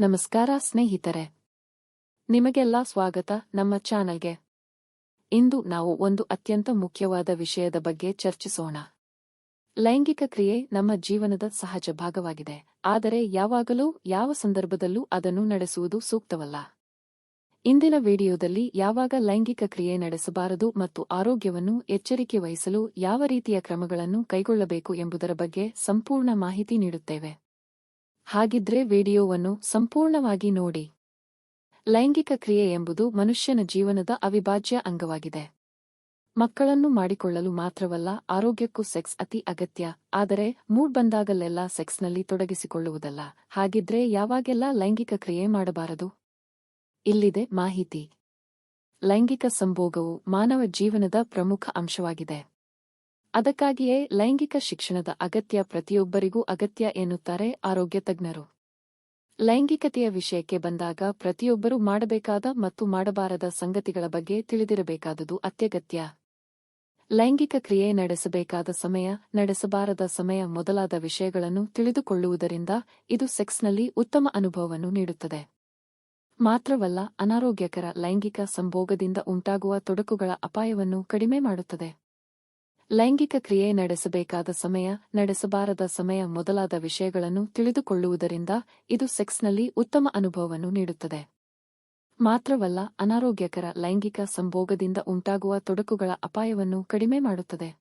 ನಮಸ್ಕಾರ ಸ್ನೇಹಿತರೆ. ನಿಮಗೆಲ್ಲ ಸ್ವಾಗತ ನಮ್ಮ ಚಾನಲ್ಗೆ. ಇಂದು ನಾವು ಒಂದು ಅತ್ಯಂತ ಮುಖ್ಯವಾದ ವಿಷಯದ ಬಗ್ಗೆ ಚರ್ಚಿಸೋಣ. ಲೈಂಗಿಕ ಕ್ರಿಯೆ ನಮ್ಮ ಜೀವನದ ಸಹಜ ಭಾಗವಾಗಿದೆ. ಆದರೆ ಯಾವಾಗಲೂ ಯಾವ ಸಂದರ್ಭದಲ್ಲೂ ಅದನ್ನು ನಡೆಸುವುದು ಸೂಕ್ತವಲ್ಲ. ಇಂದಿನ ವಿಡಿಯೋದಲ್ಲಿ ಯಾವಾಗ ಲೈಂಗಿಕ ಕ್ರಿಯೆ ನಡೆಸಬಾರದು ಮತ್ತು ಆರೋಗ್ಯವನ್ನು ಎಚ್ಚರಿಕೆ ವಹಿಸಲು ಯಾವ ರೀತಿಯ ಕ್ರಮಗಳನ್ನು ಕೈಗೊಳ್ಳಬೇಕು ಎಂಬುದರ ಬಗ್ಗೆ ಸಂಪೂರ್ಣ ಮಾಹಿತಿ ನೀಡುತ್ತೇವೆ. ಹಾಗಿದ್ರೆ ವಿಡಿಯೋವನ್ನು ಸಂಪೂರ್ಣವಾಗಿ ನೋಡಿ. ಲೈಂಗಿಕ ಕ್ರಿಯೆ ಎಂಬುದು ಮನುಷ್ಯನ ಜೀವನದ ಅವಿಭಾಜ್ಯ ಅಂಗವಾಗಿದೆ. ಮಕ್ಕಳನ್ನು ಮಾಡಿಕೊಳ್ಳಲು ಮಾತ್ರವಲ್ಲ, ಆರೋಗ್ಯಕ್ಕೂ ಸೆಕ್ಸ್ ಅತಿ ಅಗತ್ಯ, ಆದರೆ ಮೂಡ್ ಬಂದಾಗಲೆಲ್ಲ ಸೆಕ್ಸ್ನಲ್ಲಿ ತೊಡಗಿಸಿಕೊಳ್ಳುವುದಲ್ಲ. ಹಾಗಿದ್ರೆ ಯಾವಾಗೆಲ್ಲ ಲೈಂಗಿಕ ಕ್ರಿಯೆ ಮಾಡಬಾರದು? ಇಲ್ಲಿದೆ ಮಾಹಿತಿ. ಲೈಂಗಿಕ ಸಂಭೋಗವು ಮಾನವ ಜೀವನದ ಪ್ರಮುಖ ಅಂಶವಾಗಿದೆ. ಅದಕ್ಕಾಗಿಯೇ ಲೈಂಗಿಕ ಶಿಕ್ಷಣದ ಅಗತ್ಯ ಪ್ರತಿಯೊಬ್ಬರಿಗೂ ಅಗತ್ಯ ಎನ್ನುತ್ತಾರೆ ಆರೋಗ್ಯ ತಜ್ಞರು. ಲೈಂಗಿಕತೆಯ ವಿಷಯಕ್ಕೆ ಬಂದಾಗ ಪ್ರತಿಯೊಬ್ಬರೂ ಮಾಡಬೇಕಾದ ಮತ್ತು ಮಾಡಬಾರದ ಸಂಗತಿಗಳ ಬಗ್ಗೆ ತಿಳಿದಿರಬೇಕಾದುದು ಅತ್ಯಗತ್ಯ. ಲೈಂಗಿಕ ಕ್ರಿಯೆ ನಡೆಸಬೇಕಾದ ಸಮಯ, ನಡೆಸಬಾರದ ಸಮಯ ಮೊದಲಾದ ವಿಷಯಗಳನ್ನು ತಿಳಿದುಕೊಳ್ಳುವುದರಿಂದ ಇದು ಸೆಕ್ಸ್ನಲ್ಲಿ ಉತ್ತಮ ಅನುಭವವನ್ನು ನೀಡುತ್ತದೆ. ಮಾತ್ರವಲ್ಲ ಅನಾರೋಗ್ಯಕರ ಲೈಂಗಿಕ ಸಂಭೋಗದಿಂದ ಉಂಟಾಗುವ ತೊಡಕುಗಳ ಅಪಾಯವನ್ನು ಕಡಿಮೆ ಮಾಡುತ್ತದೆ. ಲೈಂಗಿಕ ಕ್ರಿಯೆ ನಡೆಸಬೇಕಾದ ಸಮಯ, ನಡೆಸಬಾರದ ಸಮಯ ಮೊದಲಾದ ವಿಷಯಗಳನ್ನು ತಿಳಿದುಕೊಳ್ಳುವುದರಿಂದ ಇದು ಸೆಕ್ಸ್ನಲ್ಲಿ ಉತ್ತಮ ಅನುಭವವನ್ನು ನೀಡುತ್ತದೆ. ಮಾತ್ರವಲ್ಲ, ಅನಾರೋಗ್ಯಕರ ಲೈಂಗಿಕ ಸಂಭೋಗದಿಂದ ಉಂಟಾಗುವ ತೊಡಕುಗಳ ಅಪಾಯವನ್ನು ಕಡಿಮೆ ಮಾಡುತ್ತದೆ.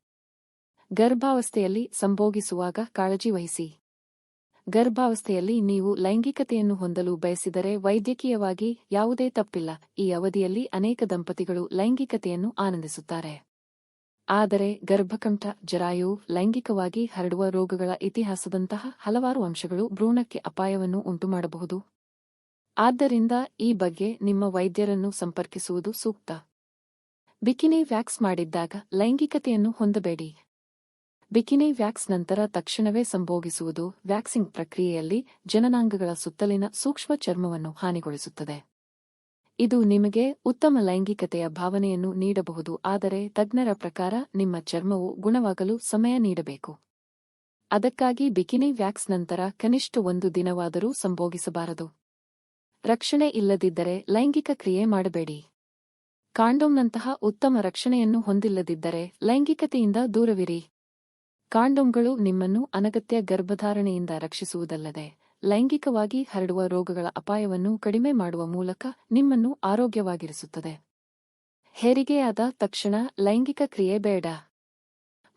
ಗರ್ಭಾವಸ್ಥೆಯಲ್ಲಿ ಸಂಭೋಗಿಸುವಾಗ ಕಾಳಜಿ ವಹಿಸಿ. ಗರ್ಭಾವಸ್ಥೆಯಲ್ಲಿ ನೀವು ಲೈಂಗಿಕತೆಯನ್ನು ಹೊಂದಲು ಬಯಸಿದರೆ ವೈದ್ಯಕೀಯವಾಗಿ ಯಾವುದೇ ತಪ್ಪಿಲ್ಲ. ಈ ಅವಧಿಯಲ್ಲಿ ಅನೇಕ ದಂಪತಿಗಳು ಲೈಂಗಿಕತೆಯನ್ನು ಆನಂದಿಸುತ್ತಾರೆ. ಆದರೆ ಗರ್ಭಕಂಠ ಜರಾಯು ಲೈಂಗಿಕವಾಗಿ ಹರಡುವ ರೋಗಗಳ ಇತಿಹಾಸದಂತಹ ಹಲವಾರು ಅಂಶಗಳು ಭ್ರೂಣಕ್ಕೆ ಅಪಾಯವನ್ನು ಉಂಟುಮಾಡಬಹುದು. ಆದ್ದರಿಂದ ಈ ಬಗ್ಗೆ ನಿಮ್ಮ ವೈದ್ಯರನ್ನು ಸಂಪರ್ಕಿಸುವುದು ಸೂಕ್ತ. ಬಿಕಿನಿ ವ್ಯಾಕ್ಸ್ ಮಾಡಿದ್ದಾಗ ಲೈಂಗಿಕತೆಯನ್ನು ಹೊಂದಬೇಡಿ. ಬಿಕಿನಿ ವ್ಯಾಕ್ಸ್ ನಂತರ ತಕ್ಷಣವೇ ಸಂಭೋಗಿಸುವುದು ವ್ಯಾಕ್ಸಿಂಗ್ ಪ್ರಕ್ರಿಯೆಯಲ್ಲಿ ಜನನಾಂಗಗಳ ಸುತ್ತಲಿನ ಸೂಕ್ಷ್ಮ ಚರ್ಮವನ್ನು ಹಾನಿಗೊಳಿಸುತ್ತದೆ. ಇದು ನಿಮಗೆ ಉತ್ತಮ ಲೈಂಗಿಕತೆಯ ಭಾವನೆಯನ್ನು ನೀಡಬಹುದು, ಆದರೆ ತಜ್ಞರ ಪ್ರಕಾರ ನಿಮ್ಮ ಚರ್ಮವು ಗುಣವಾಗಲು ಸಮಯ ನೀಡಬೇಕು. ಅದಕ್ಕಾಗಿ ಬಿಕಿನಿ ವ್ಯಾಕ್ಸ್ ನಂತರ ಕನಿಷ್ಠ ಒಂದು ದಿನವಾದರೂ ಸಂಭೋಗಿಸಬಾರದು. ರಕ್ಷಣೆ ಇಲ್ಲದಿದ್ದರೆ ಲೈಂಗಿಕ ಕ್ರಿಯೆ ಮಾಡಬೇಡಿ. ಕಾಂಡೋಮ್ನಂತಹ ಉತ್ತಮ ರಕ್ಷಣೆಯನ್ನು ಹೊಂದಿಲ್ಲದಿದ್ದರೆ ಲೈಂಗಿಕತೆಯಿಂದ ದೂರವಿರಿ. ಕಾಂಡೋಮ್ಗಳು ನಿಮ್ಮನ್ನು ಅನಗತ್ಯ ಗರ್ಭಧಾರಣೆಯಿಂದ ರಕ್ಷಿಸುವುದಲ್ಲದೆ ಲೈಂಗಿಕವಾಗಿ ಹರಡುವ ರೋಗಗಳ ಅಪಾಯವನ್ನು ಕಡಿಮೆ ಮಾಡುವ ಮೂಲಕ ನಿಮ್ಮನ್ನು ಆರೋಗ್ಯವಾಗಿರಿಸುತ್ತದೆ. ಹೆರಿಗೆಯಾದ ತಕ್ಷಣ ಲೈಂಗಿಕ ಕ್ರಿಯೆ ಬೇಡ.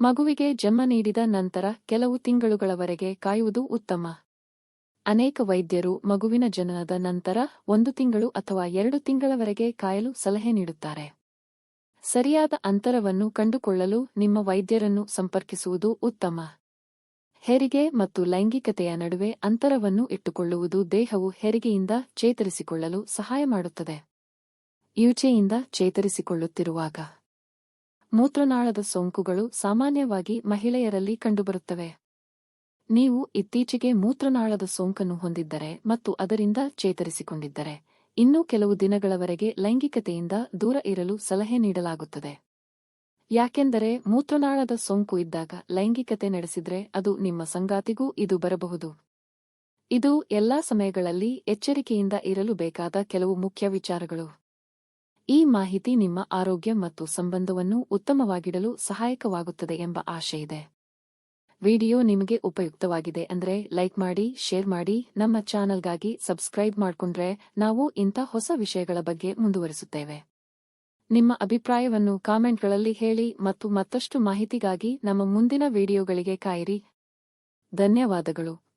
ಮಗುವಿಗೆ ಜನ್ಮ ನೀಡಿದ ನಂತರ ಕೆಲವು ತಿಂಗಳುಗಳವರೆಗೆ ಕಾಯುವುದು ಉತ್ತಮ. ಅನೇಕ ವೈದ್ಯರು ಮಗುವಿನ ಜನನದ ನಂತರ ಒಂದು ತಿಂಗಳು ಅಥವಾ ಎರಡು ತಿಂಗಳವರೆಗೆ ಕಾಯಲು ಸಲಹೆ ನೀಡುತ್ತಾರೆ. ಸರಿಯಾದ ಅಂತರವನ್ನು ಕಂಡುಕೊಳ್ಳಲು ನಿಮ್ಮ ವೈದ್ಯರನ್ನು ಸಂಪರ್ಕಿಸುವುದು ಉತ್ತಮ. ಹೆರಿಗೆ ಮತ್ತು ಲೈಂಗಿಕತೆಯ ನಡುವೆ ಅಂತರವನ್ನು ಇಟ್ಟುಕೊಳ್ಳುವುದು ದೇಹವು ಹೆರಿಗೆಯಿಂದ ಚೇತರಿಸಿಕೊಳ್ಳಲು ಸಹಾಯ ಮಾಡುತ್ತದೆ. ಯುಚೆಯಿಂದ ಚೇತರಿಸಿಕೊಳ್ಳುತ್ತಿರುವಾಗ ಮೂತ್ರನಾಳದ ಸೋಂಕುಗಳು ಸಾಮಾನ್ಯವಾಗಿ ಮಹಿಳೆಯರಲ್ಲಿ ಕಂಡುಬರುತ್ತವೆ. ನೀವು ಇತ್ತೀಚೆಗೆ ಮೂತ್ರನಾಳದ ಸೋಂಕನ್ನು ಹೊಂದಿದ್ದರೆ ಮತ್ತು ಅದರಿಂದ ಚೇತರಿಸಿಕೊಂಡಿದ್ದರೆ, ಇನ್ನೂ ಕೆಲವು ದಿನಗಳವರೆಗೆ ಲೈಂಗಿಕತೆಯಿಂದ ದೂರ ಇರಲು ಸಲಹೆ ನೀಡಲಾಗುತ್ತದೆ. ಯಾಕೆಂದರೆ ಮೂತ್ರನಾಳದ ಸೋಂಕು ಇದ್ದಾಗ ಲೈಂಗಿಕತೆ ನಡೆಸಿದ್ರೆ ಅದು ನಿಮ್ಮ ಸಂಗಾತಿಗೂ ಇದು ಬರಬಹುದು. ಇದು ಎಲ್ಲಾ ಸಮಯಗಳಲ್ಲಿ ಎಚ್ಚರಿಕೆಯಿಂದ ಇರಲು ಬೇಕಾದ ಕೆಲವು ಮುಖ್ಯ ವಿಚಾರಗಳು. ಈ ಮಾಹಿತಿ ನಿಮ್ಮ ಆರೋಗ್ಯ ಮತ್ತು ಸಂಬಂಧವನ್ನು ಉತ್ತಮವಾಗಿಡಲು ಸಹಾಯಕವಾಗುತ್ತದೆ ಎಂಬ ಆಶೆಯಿದೆ ವಿಡಿಯೋ ನಿಮಗೆ ಉಪಯುಕ್ತವಾಗಿದೆ ಅಂದ್ರೆ ಲೈಕ್ ಮಾಡಿ, ಶೇರ್ ಮಾಡಿ, ನಮ್ಮ ಚಾನಲ್ಗಾಗಿ ಸಬ್ಸ್ಕ್ರೈಬ್ ಮಾಡ್ಕೊಂಡ್ರೆ ನಾವು ಇಂಥ ಹೊಸ ವಿಷಯಗಳ ಬಗ್ಗೆ ಮುಂದುವರಿಸುತ್ತೇವೆ. ನಿಮ್ಮ ಅಭಿಪ್ರಾಯವನ್ನು ಕಾಮೆಂಟ್ಗಳಲ್ಲಿ ಹೇಳಿ ಮತ್ತು ಮತ್ತಷ್ಟು ಮಾಹಿತಿಗಾಗಿ ನಮ್ಮ ಮುಂದಿನ ವಿಡಿಯೋಗಳಿಗೆ ಕಾಯಿರಿ. ಧನ್ಯವಾದಗಳು.